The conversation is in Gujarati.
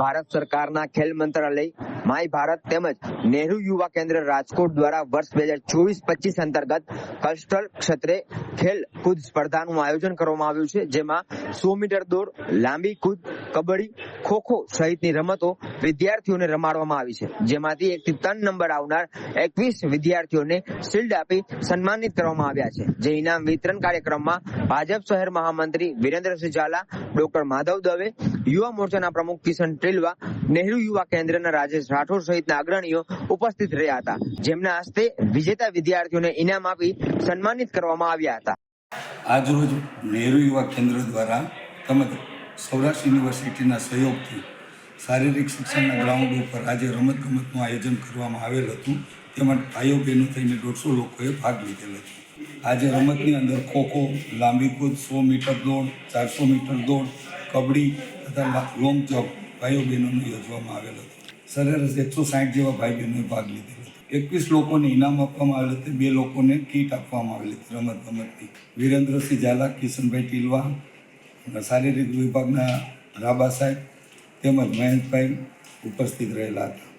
ભારત સરકારના ખેલ મંત્રાલય, માય ભારત તેમજ નહેરુ યુવા કેન્દ્ર રાજકોટ દ્વારા વર્ષ બે હજાર ચોવીસ પચીસ અંતર્ગત કલ્ચરલ ક્ષેત્રે ખેલ કૂદ સ્પર્ધાનું આયોજન કરવામાં આવ્યું છે, જેમાં સો મીટર દોડ, લાંબી કૂદ, કબડ્ડી, ખોખો સહિતની રમતો વિદ્યાર્થીઓને રમાડવામાં આવી છે. જેમાંથી એક થી ત્રણ નંબર આવનાર એકવીસ વિદ્યાર્થીઓને શિલ્ડ આપી સન્માનિત કરવામાં આવ્યા છે. જે ઇનામ વિતરણ કાર્યક્રમમાં ભાજપ શહેર મહામંત્રી વિરેન્દ્રસિંહ ઝાલા, ડોક્ટર માધવ દવે, યુવા મોરચાના પ્રમુખ કિશન ટિલવા, નહેરુ યુવા કેન્દ્રના રાજેશ રાઠોડ સહિતના અગ્રણીઓ ઉપસ્થિત રહ્યા હતા. જેમના હસ્તે વિજેતા વિદ્યાર્થીઓને ઇનામ આપી સન્માનિત કરવામાં આવ્યા હતા. આજરોજ નહેરુ યુવા કેન્દ્ર દ્વારા તેમજ સૌરાષ્ટ્ર યુનિવર્સિટીના સહયોગથી શારીરિક શિક્ષણના ગ્રાઉન્ડ ઉપર આજે રમતગમતનું આયોજન કરવામાં આવેલ હતું. તેમાં ભાઈઓ બહેનો થઈને દોઢસો લોકોએ ભાગ લીધેલ હતો. આજે રમતની અંદર ખોખો લાંબી કૂદ, સો મીટર દોડ, ચારસો મીટર દોડ કબડ્ડી તથા લોંગ જમ્પ ભાઈઓ બહેનોનું યોજવામાં આવેલ હતું. સરેરાશ એકસો સાઠ જેવા ભાઈ બહેનોએ ભાગ લીધેલો. એકવીસ લોકોને ઇનામ આપવામાં આવેલ હતું. બે લોકોને કીટ આપવામાં આવેલી હતી રમત ગમતની. વિરેન્દ્રસિંહ ઝાલા, કિશનભાઈ ટીલવા શારીરિક વિભાગના રાબા સાહેબ તેમજ મહેશભાઈ ઉપસ્થિત રહેલા હતા.